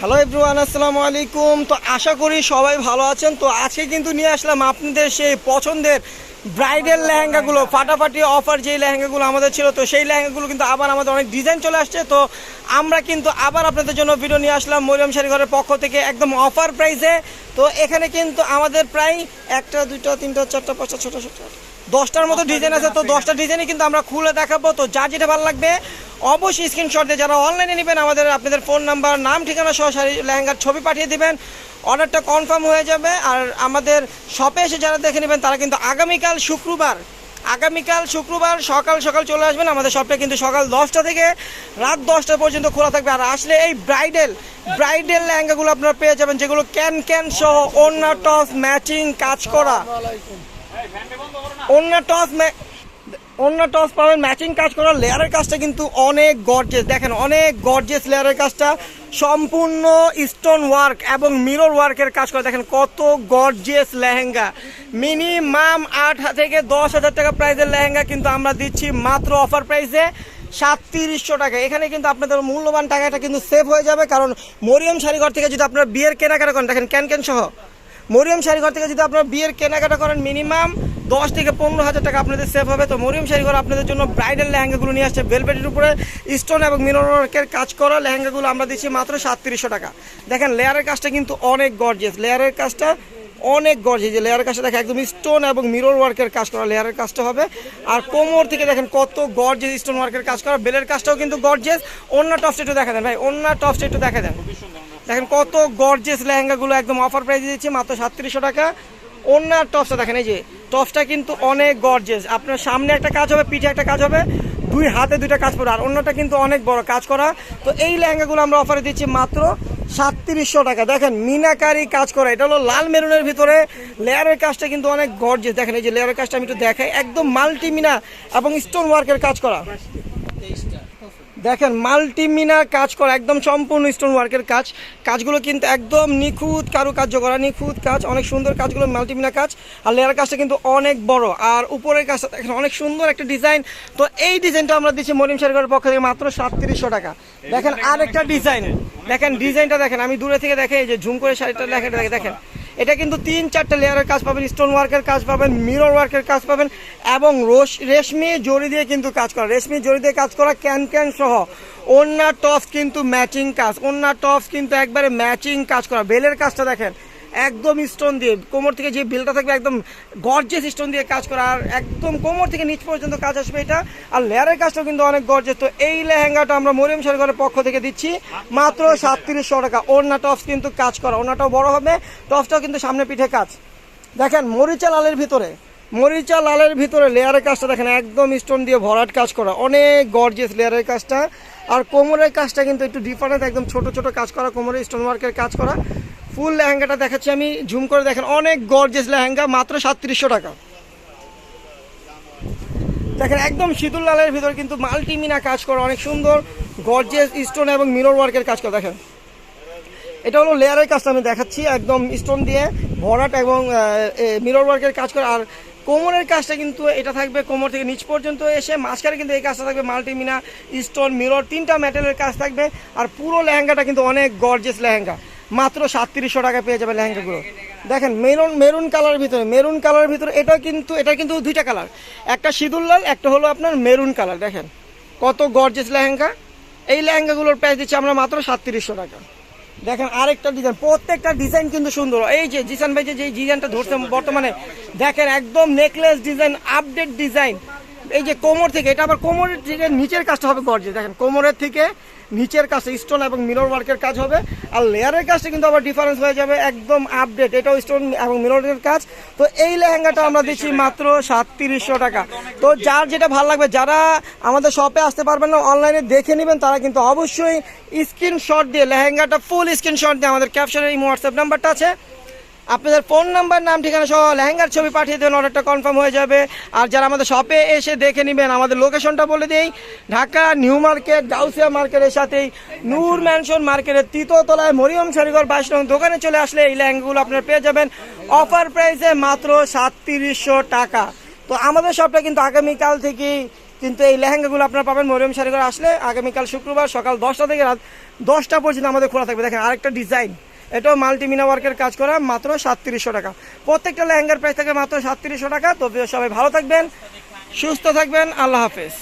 Hello everyone আসসালামু আলাইকুম। তো আশা করি সবাই ভালো আছেন। তো আজকে কিন্তু নিয়ে আসলাম আপনাদের সেই পছন্দের ব্রাইডাল লেহেঙ্গাগুলো। ফাটাফাটি অফার যেই লেহেঙ্গাগুলো আমাদের ছিল, তো সেই লেহেঙ্গাগুলো কিন্তু আবার আমাদের অনেক ডিজাইন চলে আসছে। তো আমরা কিন্তু আবার আপনাদের জন্য ভিডিও নিয়ে আসলাম মরিয়ম শাড়ি ঘরের পক্ষ থেকে একদম অফার প্রাইসে তো এখানে কিন্তু আমাদের প্রায় একটা, দুইটা, তিনটা, চারটা, পাঁচটা, ছোটো ছোটো দশটার মতো ডিজাইন আছে তো দশটা ডিজাইনই কিন্তু আমরা খুলে দেখাবো। তো যা যেটা ভালো লাগবে অবশ্যই স্ক্রিনশট দিয়ে যারা অনলাইনে নেবেন আমাদের আপনাদের ফোন নাম্বার নাম ঠিকানা সহ শাড়ি লেহেঙ্গার ছবি পাঠিয়ে দিবেন। অর্ডারটা কনফার্ম হয়ে যাবে। আর আমাদের শপে এসে যারা দেখে নেবেন তারা কিন্তু আগামীকাল শুক্রবার আগামীকাল শুক্রবার সকাল সকাল চলে আসবেন। আমাদের শপটা কিন্তু সকাল দশটা থেকে রাত দশটা পর্যন্ত খোলা থাকবে। আর আসলে এই ব্রাইডেল ব্রাইডেল লেহেঙ্গাগুলো আপনারা পেয়ে যাবেন যেগুলো ক্যান ক্যান সহ অন্য টস ম্যাচিং কাজ করা। অন্য টস অন্য টস পাবেন ম্যাচিং কাজ করা লেয়ারের কাজটা কিন্তু অনেক গর্জেস দেখেন, অনেক গর্জেস লেয়ারের কাজটা। সম্পূর্ণ স্টোন ওয়ার্ক এবং মিরর ওয়ার্কের কাজ করা। দেখেন, কত গর্জেস লেহেঙ্গা। মিনিমাম আট থেকে দশ হাজার টাকা প্রাইসের লেহেঙ্গা কিন্তু আমরা দিচ্ছি মাত্র অফার প্রাইসে সাতত্রিশশো টাকা। এখানে কিন্তু আপনাদের মূল্যবান টাকাটা কিন্তু সেভ হয়ে যাবে, কারণ মরিয়ম শাড়িঘর থেকে যদি আপনারা বিয়ের কেনাকাটা করেন, দেখেন ক্যান ক্যান সহ মরিয়ম শাড়িঘর থেকে যদি আপনারা বিয়ের কেনাকাটা করেন মিনিমাম দশ থেকে পনেরো হাজার টাকা আপনাদের সেভ হবে। তো মরিয়ম শাড়িঘর আপনাদের জন্য ব্রাইডাল লেহেঙ্গাগুলো নিয়ে আসছে। ভেলভেটের উপরে স্টোন এবং মিনোরকের কাজ করা লেহেঙ্গাগুলো আমরা দিচ্ছি মাত্র সাতত্রিশশো টাকা। দেখেন লেয়ারের কাজটা কিন্তু অনেক গর্জেস লেয়ারের কাজটা অনেক গর্জেস যে লেয়ারের কাজটা দেখেন একদম স্টোন এবং মিরর ওয়ার্কের কাজ করা লেয়ারের কাজটা হবে। আর কোমর থেকে দেখেন কত গর্জেস স্টোন ওয়ার্কের কাজ করা। বেলের কাজটাও কিন্তু গর্জেস অন্য টপসটা একটু দেখা দেন ভাই অন্য টপসটা একটু দেখা দেন। দেখেন কত গর্জেস লেহেঙ্গাগুলো একদম অফার প্রাইসে দিচ্ছি মাত্র সাতত্রিশশো টাকা। অন্য টপসটা দেখেন, এই যে টপসটা কিন্তু অনেক গর্জেস আপনার সামনে একটা কাজ হবে, পিঠে একটা কাজ হবে, দুই হাতে দুইটা কাজ পড়ে আর অন্যটা কিন্তু অনেক বড় কাজ করা। তো এই লেহেঙ্গাগুলো আমরা অফারে দিচ্ছি মাত্র সাতত্রিশশো টাকা। দেখেন, মিনাকারি কাজ করা। এটা হলো লাল মেরুনের ভিতরে। লেয়ারের কাজটা কিন্তু অনেক গর্জেস দেখেন, এই যে লেয়ারের কাজটা আমি একটু দেখাই। একদম মাল্টি মিনা এবং স্টোন ওয়ার্কের কাজ করা। দেখেন মাল্টিমিনার কাজ করা, একদম সম্পূর্ণ স্টোন ওয়ার্কের কাজ। কাজগুলো কিন্তু একদম নিখুঁত কারুকার্য করা, নিখুঁত কাজ, অনেক সুন্দর কাজগুলো মাল্টিমিনা কাজ। আর লেয়ার কাজটা কিন্তু অনেক বড়। আর উপরের কাজটা দেখেন, অনেক সুন্দর একটা ডিজাইন তো এই ডিজাইনটা আমরা দিচ্ছি মরিম শাড়িঘরের পক্ষ থেকে মাত্র সাতত্রিশশো টাকা। দেখেন আর একটা ডিজাইন দেখেন ডিজাইনটা দেখেন, আমি দূরে থেকে দেখে এই যে ঝুম করে শাড়িটা লেখাটা দেখে দেখেন। এটা কিন্তু তিন চারটে লেয়ারের কাজ পাবেন স্টোন ওয়ার্কের কাজ পাবেন মিরর ওয়ার্কের কাজ পাবেন এবং রোশ, রেশমি জড়ি দিয়ে কিন্তু কাজ করা। রেশমি জড়ি দিয়ে কাজ করা ক্যান ক্যান সহ। অন্য টপস কিন্তু ম্যাচিং কাজ। অন্য টপস কিন্তু একবারে ম্যাচিং কাজ করা। বেলের কাজটা দেখেন একদম স্টোন দিয়ে, কোমর থেকে যে বেলটা থাকবে একদম গর্জেস স্টোন দিয়ে কাজ করা, আর একদম কোমর থেকে নিচ পর্যন্ত কাজ আসবে এটা। আর লেয়ারের কাজটাও কিন্তু অনেক গর্জেস তো এই লেহেঙ্গাটা আমরা মরিয়ম সরকারের পক্ষ থেকে দিচ্ছি, মাত্র সাতত্রিশশো টাকা। ওড়না টপস কিন্তু কাজ করা, ওড়নাটাও বড় হবে টপসটাও কিন্তু সামনে পিঠে কাজ। দেখেন, মরিচা লালের ভিতরে, মরিচা লালের ভিতরে লেয়ারের কাজটা দেখেন, একদম স্টোন দিয়ে ভরাট কাজ করা, অনেক গর্জেস লেয়ারের কাজটা। আর কোমরের কাজটা কিন্তু একটু ডিফারেন্ট একদম ছোট ছোট কাজ করা, কোমরের স্টোন ওয়ার্কের কাজ করা। ফুল লেহেঙ্গাটা দেখাচ্ছি আমি, ঝুম করে দেখেন, অনেক গর্জেস লেহেঙ্গা, মাত্র সাতত্রিশশো টাকা। দেখেন, একদম শীতল লালের ভিতর কিন্তু মাল্টিমিনা কাজ করা, অনেক সুন্দর গর্জেস স্টোন এবং মিরর ওয়ার্কের কাজ করা, দেখেন। এটা হলো লেয়ারের কাজটা আমি দেখাচ্ছি, একদম স্টোন দিয়ে ভরাট এবং মিরর ওয়ার্কের কাজ করে। আর কোমরের কাজটা কিন্তু এটা থাকবে কোমর থেকে নিচ পর্যন্ত এসে, মাঝখানে কিন্তু এই কাজটা থাকবে মাল্টিমিনা স্টোন মিরর তিনটা মেটেলের কাজ থাকবে। আর পুরো লেহেঙ্গাটা কিন্তু অনেক গর্জেস লেহেঙ্গা। মাত্র সাতত্রিশশো টাকা পেয়ে যাবে লেহেঙ্গাগুলো। দেখেন, মেরুন মেরুন কালারের ভিতরে, মেরুন কালারের ভিতরে, এটা কিন্তু এটা কিন্তু দুইটা কালার। একটা সিঁদুর লাল, একটা হলো আপনার মেরুন কালার, দেখেন। কত গর্জেস লেহেঙ্গা। এই লেহেঙ্গাগুলোর প্রাইস দিচ্ছি আমরা মাত্র সাতত্রিশশো টাকা। দেখেন, আরেকটা ডিজাইন প্রত্যেকটা ডিজাইন কিন্তু সুন্দর। এই যে জিসান ভাই যে ডিজাইনটা ধরছে বর্তমানে, দেখেন, একদম নেকলেস ডিজাইন আপডেট ডিজাইন এই যে কোমর থেকে, এটা আবার কোমরের থেকে নিচের কাজটা হবে গর্জে দেখেন, কোমরের থেকে নিচের কাজটা স্টোন এবং মিরর ওয়ার্কের কাজ হবে, আর লেয়ারের কাজটা কিন্তু আবার ডিফারেন্স হয়ে যাবে, একদম আপডেট এটাও স্টোন এবং মিররের কাজ। তো এই লেহেঙ্গাটা আমরা দিচ্ছি মাত্র সাতত্রিশশো টাকা। তো যার যেটা ভালো লাগবে, যারা আমাদের শপে আসতে পারবেন না অনলাইনে দেখে নেবেন, তারা কিন্তু অবশ্যই স্ক্রিনশট দিয়ে লেহেঙ্গাটা ফুল স্ক্রিনশট দিয়ে আমাদের ক্যাপশনের এই হোয়াটসঅ্যাপ নাম্বারটা আছে। আপনাদের ফোন নাম্বার, নাম, ঠিকানা সহ লেহেঙ্গার ছবি পাঠিয়ে দেবেন, অর্ডারটা কনফার্ম হয়ে যাবে। আর যারা আমাদের শপে এসে দেখে নেবেন, আমাদের লোকেশনটা বলে দিই, ঢাকা নিউ মার্কেট, গাউসিয়া মার্কেটের সাথেই নূর ম্যানশন মার্কেটের তৃতীয়তলায় মরিয়ম শরীগর বাইশ দোকানে চলে আসলে এই লেহেঙ্গাগুলো আপনারা পেয়ে যাবেন। অফার প্রাইসে মাত্র সাতত্রিশশো টাকা। তো আমাদের শপটা কিন্তু আগামীকাল থেকেই কিন্তু এই লেহেঙ্গাগুলো আপনারা পাবেন। মরিয়ম শাড়িঘর আসলে আগামীকাল শুক্রবার সকাল দশটা থেকে রাত দশটা পর্যন্ত আমাদের খোলা থাকবে। দেখেন আরেকটা ডিজাইন এটাও মাল্টিমিনা ওয়ার্কের কাজ করা, মাত্র সাতত্রিশশো টাকা। প্রত্যেকটা ল্যাঙ্গার প্রাইস থাকে মাত্র সাতত্রিশশো টাকা। তবে সবাই ভালো থাকবেন, সুস্থ থাকবেন, আল্লাহ হাফেজ।